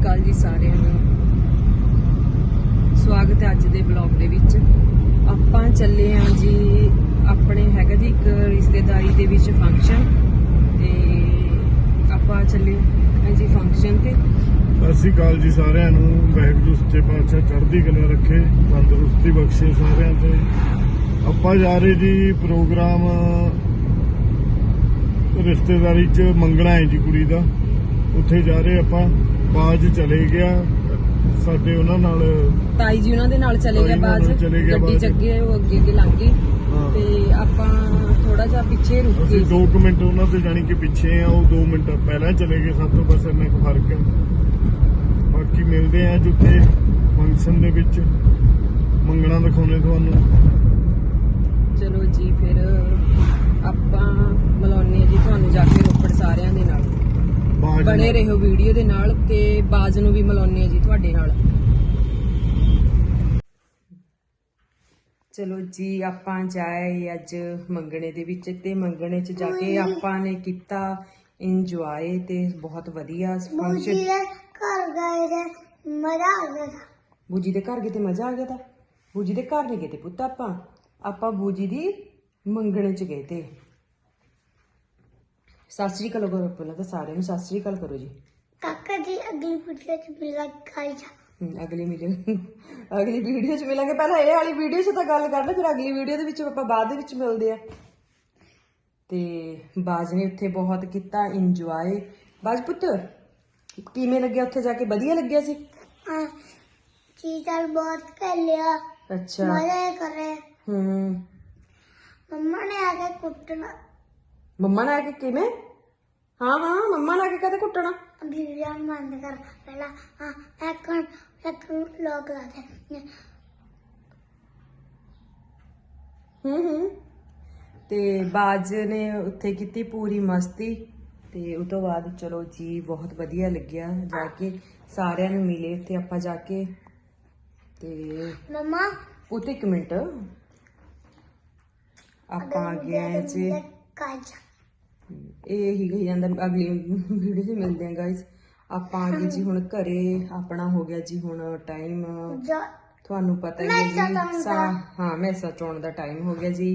ਅਕਾਲ ਜੀ ਸਾਰਿਆਂ ਨੂੰ। ਸਵਾਗਤ ਹੈ ਅੱਜ ਦੇ ਬਲੌਗ ਦੇ ਵਿੱਚ। ਆਪਾਂ ਚੱਲੇ ਆਂ ਜੀ ਆਪਣੇ ਹੈਗਾ ਜੀ ਇੱਕ ਰਿਸ਼ਤੇਦਾਰੀ ਦੇ ਵਿੱਚ ਫੰਕਸ਼ਨ ਤੇ ਆਪਾਂ ਚੱਲੇ ਆਂ ਜੀ ਫੰਕਸ਼ਨ ਤੇ। ਸਤਿ ਅਕਾਲ ਜੀ ਸਾਰਿਆਂ ਨੂੰ। ਵਾਹਿਗੁਰੂ ਸੱਚੇ ਪਾਤਸ਼ਾਹ ਚੜ੍ਹਦੀ ਕਲਾ ਰੱਖੇ, ਤੰਦਰੁਸਤੀ ਬਖਸ਼ੇ ਸਾਰਿਆਂ ਤੇ। ਆਪਾਂ ਜਾ ਰਹੇ ਜੀ ਪ੍ਰੋਗਰਾਮ ਰਿਸ਼ਤੇਦਾਰੀ ਚ ਮੰਗਣਾ ਹੈ ਜੀ ਕੁੜੀ ਦਾ। ਉੱਥੇ ਜਾ ਰਹੇ ਆਪਾਂ। 'ਚ ਚਲੇ ਗਿਆ। ਸਾਡੇ ਉਹਨਾਂ ਨਾਲ ਤਾਈ ਜੀ ਉਹਨਾਂ ਦੇ ਨਾਲ ਚਲੇ ਚਲੇ ਗਏ ਗੱਡੀ। ਚੱਗੇ ਉਹ ਅੱਗੇ ਅੱਗੇ ਲੰਘ ਗਏ ਤੇ ਆਪਾਂ ਥੋੜਾ ਜਿਹਾ ਪਿੱਛੇ ਰੁਕ ਅਸੀਂ ਗਏ 2 ਮਿੰਟ ਉਹਨਾਂ ਤੇ ਜਾਣੀ ਕਿ ਪਿੱਛੇ ਆ ਉਹ 2 ਮਿੰਟ ਪਹਿਲਾਂ ਚਲੇ ਗਏ। ਸਭ ਤੋਂ ਬਸ ਇੰਨਾ ਕੁ ਫ਼ਰਕ ਹੈ ਬਾਕੀ ਮਿਲਦੇ ਆ ਜਿੱਥੇ ਫੰਕਸ਼ਨ ਦੇ ਵਿੱਚ। ਮੰਗਣਾ ਦਿਖਾਉਣੇ ਤੁਹਾਨੂੰ ਚਲੋ ਜੀ ਫਿਰ ਆਪਾਂ ਮਿਲਾਉਂਦੇ ਹਾਂ ਜੀ ਤੁਹਾਨੂੰ ਜਾ ਕੇ ਰੋਪੜ ਸਾਰਿਆਂ ਦੇ ਨਾਲ ਬਾਜ ਬਣੇ ਰਹੋ ਵੀਡੀਓ ਦੇ ਨਾਲ ਤੇ ਬਾਜ਼ ਨੂੰ ਵੀ ਮਿਲਾਉਂਦੇ ਹਾਂ ਜੀ ਤੁਹਾਡੇ ਨਾਲ। ਚਲੋ ਜੀ ਆਪਾਂ ਜਾਏ ਅੱਜ ਮੰਗਣੇ ਦੇ ਵਿੱਚ ਤੇ ਮੰਗਣੇ 'ਚ ਜਾ ਕੇ ਆਪਾਂ ਨੇ ਕੀਤਾ ਇੰਜੋਏ ਤੇ ਬਹੁਤ ਵਧੀਆ ਫੰਕਸ਼ਨ ਘਰ ਗਏ ਤੇ ਮਜ਼ਾ ਆ ਗਿਆ। ਬੂਜੀ ਦੇ ਘਰ ਗਏ ਤੇ ਮਜ਼ਾ ਆ ਗਿਆ ਤਾਂ? ਬੂਜੀ ਦੇ ਘਰ ਨਹੀਂ ਗਏ ਤੇ ਪੁੱਤ ਆਪਾਂ? ਆਪਾਂ ਬੂਜੀ ਦੀ ਮੰਗਣੇ 'ਚ ਗਏ ਤੇ। ਸਤਿ ਸ੍ਰੀ ਅਕਾਲ ਕਰੋ ਪਹਿਲਾਂ ਤਾਂ ਸਾਰਿਆਂ ਨੂੰ ਸਤਿ ਸ੍ਰੀ ਅਕਾਲ ਕਰੋ ਜੀ। ਕਾਕਾ ਜੀ ਅਗਲੀ ਵੀਡੀਓ ਚ ਮਿਲਾ ਖਾਈ ਜਾ। ਹਮ, ਅਗਲੀ ਵੀਡੀਓ ਅਗਲੀ ਵੀਡੀਓ 'ਚ ਮਿਲਾਂਗੇ। ਪਹਿਲਾਂ ਇਹ ਵਾਲੀ ਵੀਡੀਓ 'ਚ ਤਾਂ ਗੱਲ ਕਰ ਲੈ ਫਿਰ ਅਗਲੀ ਵੀਡੀਓ ਦੇ ਵਿੱਚ ਆਪਾਂ ਬਾਅਦ ਦੇ ਵਿੱਚ ਮਿਲਦੇ ਆ। ਤੇ ਬਾਜ ਨੇ ਉੱਥੇ ਬਹੁਤ ਕੀਤਾ ਇੰਜੋਏ ਬਾਜ ਪੁੱਤ ਕਿਵੇਂ ਲੱਗਿਆ ਉੱਥੇ ਜਾ ਕੇ? ਵਧੀਆ ਲੱਗਿਆ ਸੀ? ਹਾਂ ਚੀਜ਼ਾਂ ਬਹੁਤ ਕਰ ਲਿਆ ਅੱਛਾ। ਮਜ਼ਾ ਕਰੇ। ਹੂੰ। ਮੰਮਾ ਨੇ ਆ ਕੇ ਕੁੱਟਣਾ। ਮੰਮਾ ਨੇ ਆ ਕੇ ਕਿਵੇਂ? ਹਾਂ ਹਾਂ ਮੰਮਾ ਨੇ ਆ ਕੇ ਕਦੇ ਕੁੱਟਣਾ? ਵੀਡੀਓ ਬੰਦ ਕਰ ਪਹਿਲਾਂ ਹਾਂ ਇੱਕ ਇੱਕ ਲੋਕ ਲਾ ਦੇ। ਹੂੰ ਹੂੰ। ਤੇ ਬਾਜ ਨੇ ਉੱਥੇ ਕੀਤੀ ਪੂਰੀ ਮਸਤੀ ਤੇ ਉਸ ਤੋਂ ਬਾਅਦ ਚਲੋ ਜੀ ਬਹੁਤ ਵਧੀਆ ਲੱਗਿਆ ਜਾ ਕੇ ਸਾਰਿਆਂ ਨੂੰ ਮਿਲੇ ਉੱਥੇ ਆਪਾਂ ਜਾ ਕੇ। ਤੇ ਮੰਮਾ? ਉੱਥੇ ਇੱਕ ਮਿੰਟ। ਆਪਾਂ ਆ ਗਏ ਜੀ। ਖਾਈ ਜਾ ਇਹ ਹੀ ਕਹੀ ਜਾਂਦਾ ਅਗਲੀ ਵੀਡੀਓ 'ਚ ਮਿਲਦੇ ਆ ਗਾਇਸ ਆਪਾਂ ਆ ਗਏ ਜੀ ਹੁਣ ਘਰੇ ਆਪਣਾ ਹੋ ਗਿਆ ਜੀ ਹੁਣ ਟਾਈਮ ਤੁਹਾਨੂੰ ਪਤਾ ਹੀ ਹੈ ਜੀ ਸਾ- ਹਾਂ ਮੈਸਾ ਚੋਣ ਦਾ ਟਾਈਮ ਹੋ ਗਿਆ ਜੀ।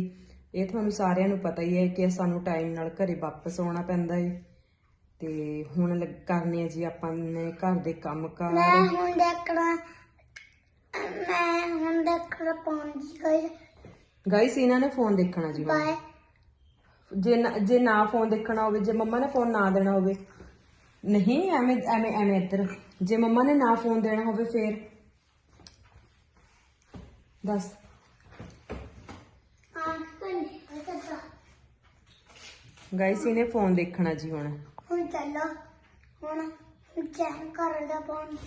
ਇਹ ਤੁਹਾਨੂੰ ਸਾਰਿਆਂ ਨੂੰ ਪਤਾ ਹੀ ਹੈ ਕਿ ਸਾਨੂੰ ਟਾਈਮ ਨਾਲ ਘਰੇ ਵਾਪਸ ਆਉਣਾ ਪੈਂਦਾ ਹੈ ਤੇ ਹੁਣ ਕਰਨੇ ਆ ਜੀ ਆਪਾਂ ਨੇ ਘਰ ਦੇ ਕੰਮ ਮੈਂ ਕਾਰ ਹੁਣ ਦੇਖਣਾ ਮੈਂ ਹੁਣ ਦੇਖਣਾ ਪਹੁੰਚ ਗਈ ਗਾਇਸ ਇਹਨਾਂ ਨੇ ਫੋਨ ਦੇਖਣਾ ਜੀ ਬਾਏ ਜੇ ਨਾ- ਜੇ ਨਾ ਫੋਨ ਦੇਖਣਾ ਹੋਵੇ ਜੇ ਮੰਮਾ ਨੇ ਫੋਨ ਨਾ ਦੇਣਾ ਹੋਵੇ। ਨਹੀਂ ਐਵੇਂ ਐਵੇਂ ਐਵੇਂ ਇੱਧਰ। ਜੇ ਮੰਮਾ ਨੇ ਨਾ ਫੋਨ ਦੇਣਾ ਹੋਵੇ ਫੇਰ। ਦੱਸ। ਹਾਂ ਕੰਨੀ ਅੱਛਾ ਗਾਇਸ ਇਹਨੇ ਫੋਨ ਦੇਖਣਾ ਜੀ ਹੁਣ। ਹੁਣ ਚੱਲੋ। ਹੁਣ ਜੈਨ ਕਰਦਾ ਪਹੁੰਚ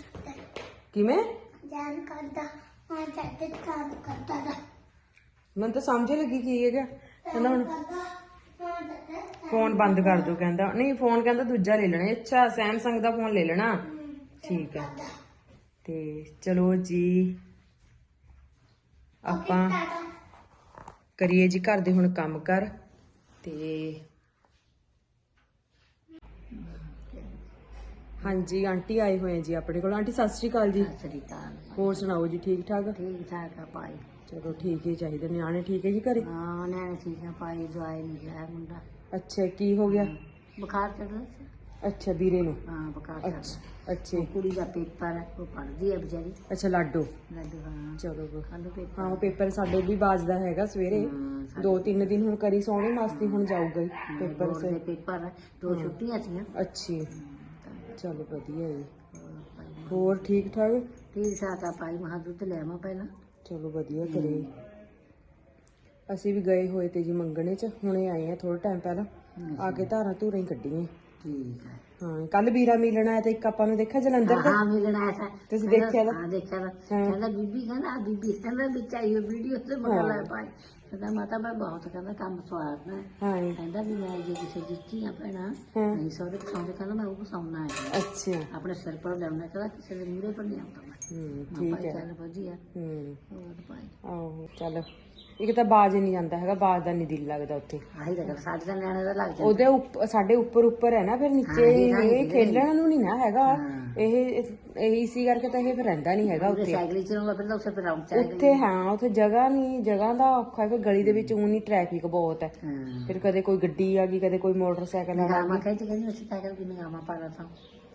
ਕਿਵੇਂ? ਜੈਨ ਕਰਦਾ ਹਾਂ ਕੰਮ ਕਰਦਾ। ਦਾ ਮੈਨੂੰ ਤਾਂ ਸਮਝ ਹੀ ਲੱਗੀ ਕੀ ਹੈਗਾ। ਕਹਿੰਦਾ ਹੁਣ? ਕਰਦਾ। ਫੋਨ ਬੰਦ ਕਰ ਦੋ ਕਹਿੰਦਾ। ਨਹੀਂ ਫੋਨ ਕਹਿੰਦਾ ਦੂਜਾ ਲੈ ਲੈਣਾ। ਅੱਛਾ ਸੈਮਸੰਗ ਦਾ ਫੋਨ ਲੈ ਲੈਣਾ। ਠੀਕ ਹੈ। ਤੇ ਚਲੋ ਜੀ ਆਪਾਂ ਕਰੀਏ ਜੀ ਘਰ ਦੇ ਹੁਣ ਕੰਮ ਕਰ। ਤੇ ਹਾਂਜੀ ਆਂਟੀ ਆਏ ਹੋਏ ਜੀ ਆਪਣੇ ਕੋਲ। ਆਂਟੀ ਸਤਿ ਸ਼੍ਰੀ ਅਕਾਲ ਜੀ। ਸ੍ਰੀਕਾਲ ਹੋਰ ਸੁਣਾਓ ਜੀ ਠੀਕ ਠਾਕ ਠੀਕ ਠਾਕ ਆ ਭਾਈ। ਚਲੋ ਠੀਕ ਹੀ ਚਾਹੀਦੇ ਨਿਆਣੇ ਠੀਕ ਹੈ ਜੀ ਘਰੇ? ਹਾਂ ਨਿਆਣੇ ਠੀਕ ਆ ਭਾਈ ਦਵਾਈ ਨਹੀਂ ਲਿਆ ਮੁੰਡਾ। ਅੱਛਾ ਕੀ ਹੋ ਗਿਆ? ਬੁਖਾਰ ਚੜ੍ਹਦਾ ਸੀ। ਅੱਛਾ ਵੀਰੇ ਨੂੰ? ਹਾਂ ਬੁਖਾਰ ਅੱਛਾ ਅੱਛਾ। ਕੁੜੀ ਦਾ ਪੇਪਰ ਹੈ ਉਹ ਪੜ੍ਹਦੀ ਹੈ ਵਿਚਾਰੀ। ਅੱਛਾ ਲਾਡੋ? ਲੱਡੂ ਹਾਂ। ਚਲੋ ਕੱਲ ਪੇਪਰ। ਹਾਂ ਉਹ ਪੇਪਰ ਸਾਡੇ ਵੀ ਬਾਜਦਾ ਹੈਗਾ ਸਵੇਰੇ। ਦੋ ਤਿੰਨ ਦਿਨ ਹੁਣ ਕਰੀ ਸੋਹਣੀ ਮਸਤੀ ਹੁਣ ਜਾਊਗਾ ਹੀ ਪੇਪਰ ਸੇ ਪੇਪਰ ਹੈ। ਦੋ ਛੁੱਟੀਆਂ ਸੀਆਂ ਅੱਛੀ। ਚਲੋ ਵਧੀਆ ਜੀ। ਹੋਰ ਠੀਕ? ਠਾਕ ਠੀਕ ਆ ਭਾਈ ਮਹਾ ਦੁੱਧ ਲੈ ਆਵਾਂ ਪਹਿਲਾਂ। ਚਲੋ ਵਧੀਆ ਕਰੇ। ਅਸੀਂ ਵੀ ਗਏ ਹੋਏ ਤੇ ਜੀ ਮੰਗਣੇ ਚ ਹੁਣੇ ਆਏ ਆ ਥੋੜਾ ਟਾਈਮ ਪਹਿਲਾਂ। ਆ ਕੇ ਧਾਰਾਂ ਧੂਰਾਂ ਹੀ ਕੱਢੀਆਂ। ਠੀਕ ਹੈ ਹਾਂ ਕੱਲ ਵੀਰਾ ਮਿਲਣਾ ਹੈ ਤੇ ਇੱਕ ਆਪਾਂ ਨੂੰ ਦੇਖਿਆ ਜਲੰਧਰ ਦਾ? ਹਾਂ ਮਿਲਣਾ ਐਸਾ ਤੁਸੀਂ ਦੇਖਿਆ ਨਾ? ਹਾਂ ਦੇਖਿਆ। ਹਾਂ। ਕਹਿੰਦਾ ਬੀਬੀ ਕਹਿੰਦਾ ਬੀਬੀ ਕਹਿੰਦਾ ਵਿੱਚ ਆਈ ਵੀਡੀਓ ਤੇ ਮਗਾ ਲੈ ਭਾਈ ਕਹਿੰਦਾ ਮਾਤਾ ਮੈਂ ਬਹੁਤ ਕਹਿੰਦਾ ਕੰਮ ਸਵਾਰਨਾ ਹੈ। ਕਹਿੰਦਾ ਵੀ ਮੈਂ ਜੇ ਕਿਸੇ ਦਿੱਤੀ ਆ ਭੈਣਾ ਹਾਂ। ਨਹੀਂ ਸੌਦੇ ਪਸੰਦ ਕਹਿੰਦਾ ਮੈਂ ਉਹ ਪਸਾਉਣਾ ਹੈ। ਅੱਛਾ। ਆਪਣੇ ਸਿਰ ਪਰ ਲੈਣਾ ਕਹਿੰਦਾ ਕਿਸੇ ਦੇ ਮੂਹਰੇ ਪਰ ਨਹੀਂ ਆਉਂਦਾ ਮੈਂ। ਹੂੰ ਠੀਕ ਹੈ। ਚੱਲ ਵਧੀਆ ਹੂੰ। ਹੋਰ ਭਾਈ? ਆਹੋ ਚੱਲ। ਇੱਕ ਤਾਂ ਬਾਜ ਨਹੀਂ ਜਾਂਦਾ ਹੈਗਾ ਬਾਜ ਦਾ ਨਹੀਂ ਦਿਲ ਲੱਗਦਾ ਉੱਥੇ। ਆਹੀ ਤਾਂ ਗੱਲ ਸਾਡੇ ਤਾਂ ਨਿਆਣੇ ਦਾ ਲੱਗ ਜਾਂਦਾ। ਉਹਦੇ ਸਾਡੇ ਉੱਪਰ ਉੱਪਰ ਹੈ ਨਾ ਫਿਰ ਨੀਚੇ ਇਹ। ਖੇਲਣ ਨੂੰ ਨਹੀਂ ਨਾ ਹੈਗਾ। ਇਹ ਇਹ ਇਸੀ ਕਰਕੇ ਤਾਂ ਇਹ ਫਿਰ ਰਹਿੰਦਾ ਨਹੀਂ ਹੈਗਾ ਉੱਥੇ। ਸਾਈਕਲ ਚਲਾਉਂਦਾ ਫਿਰ ਉਸੇ ਫਿਰ ਚਾਹੀਦਾ ਉੱਥੇ ਹਾਂ ਉੱਥੇ ਜਗ੍ਹਾ ਨਹੀਂ ਜਗ੍ਹਾ ਦਾ ਔਖਾ ਹੈ ਫਿਰ ਗਲੀ ਦੇ ਵਿੱਚ ਨਹੀਂ ਟ੍ਰੈਫਿਕ ਬਹੁਤ ਹੈ। ਹਾਂ। ਫਿਰ ਕਦੇ ਕੋਈ ਗੱਡੀ ਆ ਗਈ ਕਦੇ ਕੋਈ ਮੋਟਰਸਾਈਕਲ ਆ ਗਿਆ ਨਗਾਮਾ ਕਹਿੰਦੀ ਕਹਿੰਦੀ ਉਸੇ ਸਾਈਕਲ ਦੀ ਨਗਾਮਾ ਪਾ ਲਾ ਤਾਂ।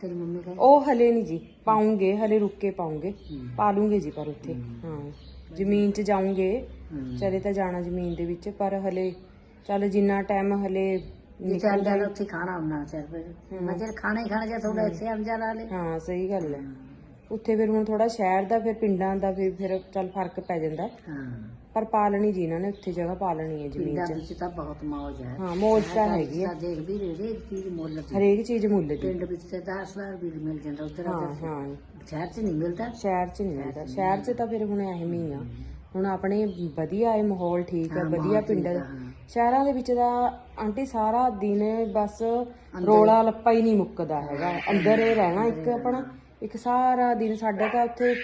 ਤੇਰੀ ਮੰਮੀ ਕਹਿੰਦੀ ਉਹ ਹਲੇ ਨਹੀਂ ਜੀ ਪਾਉਂਗੇ ਹਲੇ ਰੁੱਕ ਕੇ ਪਾਉਂਗੇ। ਪਾ ਲੂੰਗੇ ਜੀ ਪਰ ਉੱਥੇ ਹਾਂ। ਜ਼ਮੀਨ 'ਚ ਜਾਉਂਗੇ ਹੂੰ। ਚਲੇ ਤਾਂ ਜਾਣਾ ਜ਼ਮੀਨ ਦੇ ਵਿੱਚ ਪਰ ਹਲੇ ਚੱਲ ਜਿੰਨਾ ਟਾਈਮ ਹਲੇ ਜੇ ਚੱਲ ਜਾਣਾ ਉੱਥੇ ਖਾਣਾ ਹੁੰਨਾ ਚੱਲ ਫਿਰ। ਮੈਂ ਚਲ ਖਾਣਾ ਹੀ ਖਾਣਾ ਜੇ ਥੋੜਾ ਇੱਥੇ ਆਮ ਜਾ ਲਾ ਲੈ। ਹਾਂ ਸਹੀ ਗੱਲ ਹੈ। ਉੱਥੇ ਫਿਰ ਹੁਣ ਥੋੜਾ ਸ਼ਹਿਰ ਦਾ ਫਿਰ ਪਿੰਡਾਂ ਦਾ ਫਿਰ ਫਿਰ ਚੱਲ ਫ਼ਰਕ ਪੈ ਜਾਂਦਾ। ਹਾਂ। ਪਰ ਪਾਲਣੀ ਜੀ ਇਹਨਾਂ ਨੇ ਉੱਥੇ ਜਗ੍ਹਾ ਪਾਲਣੀ ਹੈ ਜ਼ਮੀਨ ਪਿੰਡਾਂ 'ਚ। ਵਿੱਚ ਤਾਂ ਬਹੁਤ ਮੌਜ ਹੈ। ਹਾਂ ਮੌਜ ਤਾਂ ਹੈਗੀ ਆ। ਤਾਂ ਦੇਖ ਵੀ ਰਹੇ ਇੱਕ ਚੀਜ਼ ਮੁੱਲ ਦੀ। ਹਰੇਕ ਚੀਜ਼ ਮੁੱਲ ਦੀ। ਪਿੰਡ ਵਿੱਚ ਤੇ 10000 ਵੀ ਮਿਲ ਜਾਂਦਾ ਉਧਰ ਹਾਂ ਹਾਂ। ਸ਼ਹਿਰ 'ਚ ਨਹੀਂ ਮਿਲਦਾ? ਸ਼ਹਿਰ 'ਚ ਨਹੀਂ ਮਿਲਦਾ। ਸ਼ਹਿਰ 'ਚ ਤਾਂ ਫਿਰ ਹੁਣ ਐਵੇਂ ਹੀ ਆ। ਹੁਣ ਆਪਣੇ ਵਧੀਆ ਹੈ ਮਾਹੌਲ ਠੀਕ ਹੈ ਵਧੀਆ ਪਿੰਡ ਸ਼ਹਿਰਾਂ ਦੇ ਵਿੱਚ ਤਾਂ ਆਂਟੀ ਸਾਰਾ ਦਿਨ ਬਸ ਰੋਲਾ ਲੱਪਾ ਹੀ ਨਹੀਂ ਮੁੱਕਦਾ ਹੈਗਾ। ਅੰਦਰ ਹੀ ਰਹਿਣਾ ਇੱਕ ਆਪਣਾ ਇੱਕ ਸਾਰਾ ਦਿਨ ਸਾਡੇ ਤਾਂ ਉੱਥੇ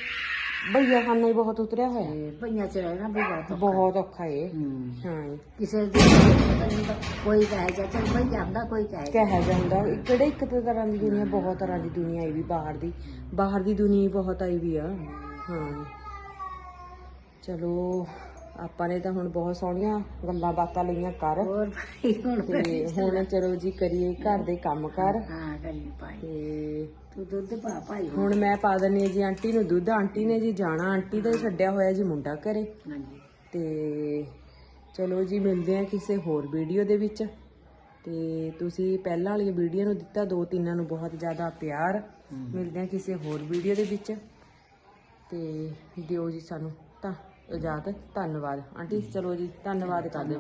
ਭਈਆ ਖਾਨਾ ਹੀ ਬਹੁਤ ਉਤਰਿਆ ਹੋਇਆ। ਭਈਆਂ 'ਚ ਰਹਿਣਾ ਵੀ ਬਹੁਤ ਔਖਾ। ਬਹੁਤ ਔਖਾ ਏ ਹੂੰ। ਹਾਂ। ਕਿਸੇ ਦੇ ਕੋਈ ਕਹੇ ਜਾ ਚੱਲ ਭਈ ਜਾਂਦਾ ਕੋਈ ਕਹੇ ਕਹਿ ਜਾਂਦਾ। ਕਿਹੜੇ ਇੱਕ ਤਰ੍ਹਾਂ ਦੀ ਦੁਨੀਆ ਬਹੁਤ ਤਰ੍ਹਾਂ ਦੀ ਦੁਨੀਆ ਆਈ ਵੀ ਬਾਹਰ ਦੀ। ਬਾਹਰ ਦੀ ਦੁਨੀਆ ਬਹੁਤ ਆਈ ਵੀ ਆ। ਹਾਂ। ਚਲੋ ਆਪਾਂ ਨੇ ਤਾਂ ਹੁਣ ਬਹੁਤ ਸੋਹਣੀਆਂ ਗੱਲਾਂ ਬਾਤਾਂ ਲਈਆਂ ਕਰ। ਹੋਰ ਭਾਈ ਹੁਣ ਤੇ ਹੁਣ ਚਲੋ ਜੀ ਕਰੀਏ ਘਰ ਦੇ ਕੰਮ ਕਰ। ਹਾਂ ਕਰੀ ਭਾਈ। ਤੇ ਤੂੰ ਦੁੱਧ ਪਾ ਭਾਈ। ਹੁਣ ਮੈਂ ਪਾ ਦਿੰਨੀ ਜੀ ਆਂਟੀ ਨੂੰ ਦੁੱਧ। ਆਂਟੀ ਨੇ ਜੀ ਜਾਣਾ ਆਂਟੀ ਦਾ ਛੱਡਿਆ ਹੋਇਆ ਜੀ ਮੁੰਡਾ ਘਰੇ। ਹਾਂਜੀ। ਤੇ ਚਲੋ ਜੀ ਮਿਲਦੇ ਆ ਕਿਸੇ ਹੋਰ ਵੀਡੀਓ ਦੇ ਵਿੱਚ। ਤੇ ਤੁਸੀਂ ਪਹਿਲਾਂ ਵਾਲੀ ਵੀਡੀਓ ਨੂੰ ਦਿੱਤਾ ਦੋ ਤਿੰਨਾਂ ਨੂੰ ਬਹੁਤ ਜ਼ਿਆਦਾ ਪਿਆਰ। ਮਿਲਦੇ ਆ ਕਿਸੇ ਹੋਰ ਵੀਡੀਓ ਦੇ ਵਿੱਚ। ਤੇ ਦਿਓ ਜੀ ਸਾਨੂੰ ਤਾਂ। ਇਜਾਜ਼ਤ ਧੰਨਵਾਦ। ਆਂਟੀ ਚਲੋ ਜੀ ਧੰਨਵਾਦ ਕਰ ਦਿਓ